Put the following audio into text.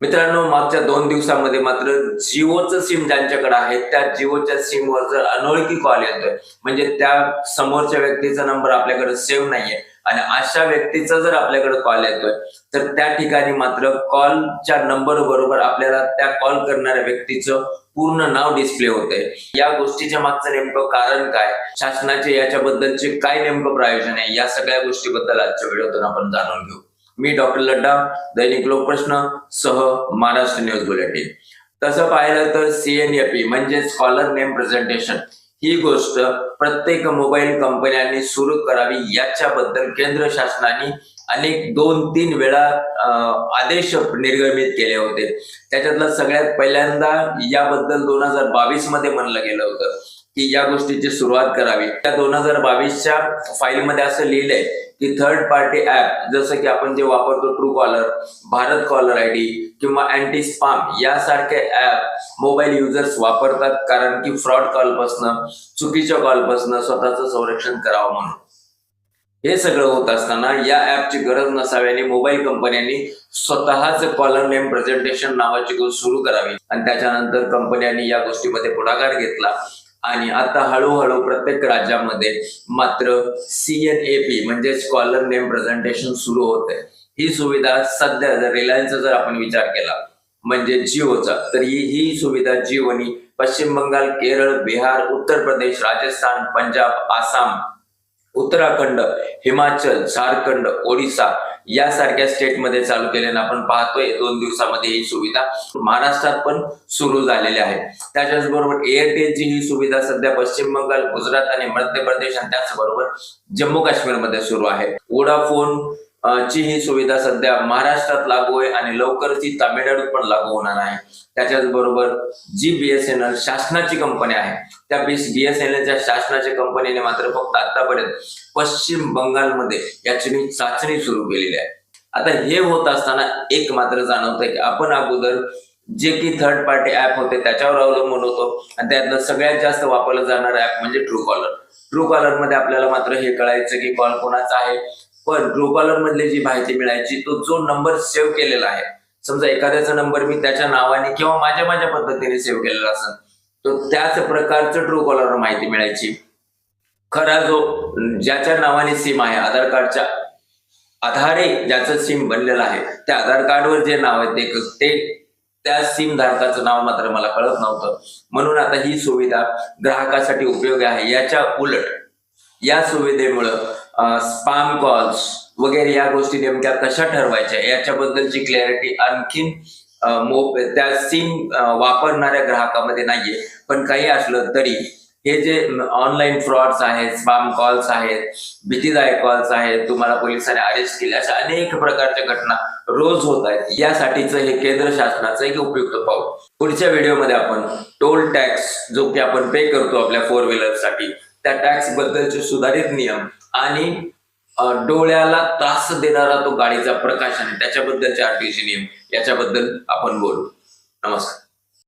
मित्रांनो मागच्या दोन दिवसामध्ये मात्र जिओचं सिम ज्यांच्याकडे आहे त्या जिओच्या सिमवर जर अनोळखी कॉल येतोय म्हणजे त्या समोरच्या व्यक्तीचा नंबर आपल्याकडे सेव्ह नाहीये आणि अशा व्यक्तीचा जर आपल्याकडे कॉल येतोय तर त्या ठिकाणी मात्र कॉलच्या नंबर बरोबर आपल्याला त्या कॉल करणाऱ्या व्यक्तीचं पूर्ण नाव डिस्प्ले होते या गोष्टीच्या मागचं नेमकं कारण काय? शासनाचे याच्याबद्दलचे काय नेमकं प्रयोजन आहे? या सगळ्या गोष्टीबद्दल आजच्या व्हिडिओतून आपण जाणून घेऊ. मी डॉक्टर लड्डा दैनिक लोकप्रश्न सह महाराष्ट्र न्यूज बुलेटिन. तसं पाहिलं तर सीएनएपी म्हणजे स्कॉलर नेम प्रेझेंटेशन ही गोष्ट प्रत्येक मोबाईल कंपन्यांनी सुरू करावी याच्याबद्दल केंद्र शासनाने अनेक दोन तीन वेळा आदेश निर्गमित केले होते. त्याच्यातलं सगळ्यात पहिल्यांदा याबद्दल दोन हजार बावीसमध्ये म्हणलं गेलं होतं की या गोष्टीची सुरुवात करावी. त्या दोन हजार बावीसच्या फाईलमध्ये असं लिहिलंय की थर्ड पार्टी ऍप जसं की आपण जे वापरतो Truecaller Bharat caller I D किंवा अँटी स्पाम यासारखे ऍप मोबाईल युजर्स वापरतात कारण की फ्रॉड कॉलपासनं चुकीच्या कॉलपासनं स्वतःचं संरक्षण करावं म्हणून. हे सगळं होत असताना या ऍपची गरज नसाव्याने मोबाईल कंपन्यांनी स्वतःच कॉलर नेम प्रेझेंटेशन नावाची गोष्ट सुरू करावी. आणि त्याच्यानंतर कंपन्यांनी या गोष्टीमध्ये पुढाकार घेतला. आणि आता हळूहळू प्रत्येक राज्यामध्ये मात्र सीएनएपी म्हणजे स्कॉलर नेम प्रेझेंटेशन सुरू होत आहे ही सुविधा सध्या जर रिलायन्सचा जर आपण विचार केला म्हणजे जिओचा तर ही ही सुविधा जिओनी पश्चिम बंगाल केरळ बिहार उत्तर प्रदेश राजस्थान पंजाब आसाम उत्तराखंड हिमाचल झारखंड ओडिसा यासारख्या स्टेटमध्ये चालू केल्यानं आपण पाहतोय. दोन दिवसामध्ये ही सुविधा महाराष्ट्रात पण सुरू झालेली आहे. त्याच्याच बरोबर एअरटेलची ही सुविधा सध्या पश्चिम बंगाल गुजरात आणि मध्य प्रदेश आणि त्याचबरोबर जम्मू काश्मीरमध्ये सुरू आहे. वोडाफोन ची ही सुविधा सध्या महाराष्ट्रात लागू आहे आणि लवकरच ती तामिळनाडूत पण लागू होणार आहे. त्याच्याच बरोबर जी बीएसएनएल शासनाची कंपनी आहे. त्या बीएसएनएलच्या शासनाच्या कंपनीने मात्र फक्त आतापर्यंत पश्चिम बंगालमध्ये याची मी चाचणी सुरू केलेली आहे. आता हे होत असताना एक मात्र जाणवतंय की आपण अगोदर जे की थर्ड पार्टी ऍप होते त्याच्यावर अवलंबून होतो आणि त्यातलं सगळ्यात जास्त वापरलं जाणार ऍप म्हणजे ट्रू कॉलर ट्रू कॉलरमध्ये आपल्याला मात्र हे कळायचं की कॉल कोणाचा आहे पण ग्लोबलर कॉलर मधली जी माहिती मिळायची तो जो नंबर सेव्ह केलेला आहे. समजा एखाद्याचा नंबर मी त्याच्या नावाने किंवा माझ्या माझ्या पद्धतीने सेव्ह केलेला असेल तो त्याच प्रकारचं ट्रू कॉलर माहिती मिळायची. खरा जो ज्याच्या नावाने सिम आहे आधार कार्डच्या आधारे ज्याचं सिम बनलेलं आहे त्या आधार कार्डवर जे नाव आहे ते ते त्या सिम धारकाचं नाव मात्र मला कळत नव्हतं. म्हणून आता ही सुविधा ग्राहकासाठी उपयोगी आहे. याच्या उलट या सुविधेमुळं स्पाम कॉल्स वगैरे या गोष्टी नेमक्या कशा ठरवायच्या? याच्याबद्दलची क्लॅरिटी आणखीन मो त्या सिम वापरणाऱ्या ग्राहकामध्ये नाहीये. पण काही असलं तरी हे जे ऑनलाईन फ्रॉड्स आहेत स्पाम कॉल्स आहेत भीतीदायक कॉल्स आहेत तुम्हाला पोलिसांनी अरेस्ट केले अशा अनेक प्रकारच्या घटना रोज होत आहेत. यासाठीचं हे केंद्र शासनाचं एक उपयुक्त पाऊल. पुढच्या व्हिडिओमध्ये आपण टोल टॅक्स जो की आपण पे करतो आपल्या फोर व्हीलरसाठी त्या टॅक्स बद्दलचे सुधारित नियम आणि डोळ्याला त्रास देणारा तो गाडीचा प्रकाश आणि त्याच्याबद्दलचे आरटीसी नियम याच्याबद्दल आपण बोलू. नमस्कार.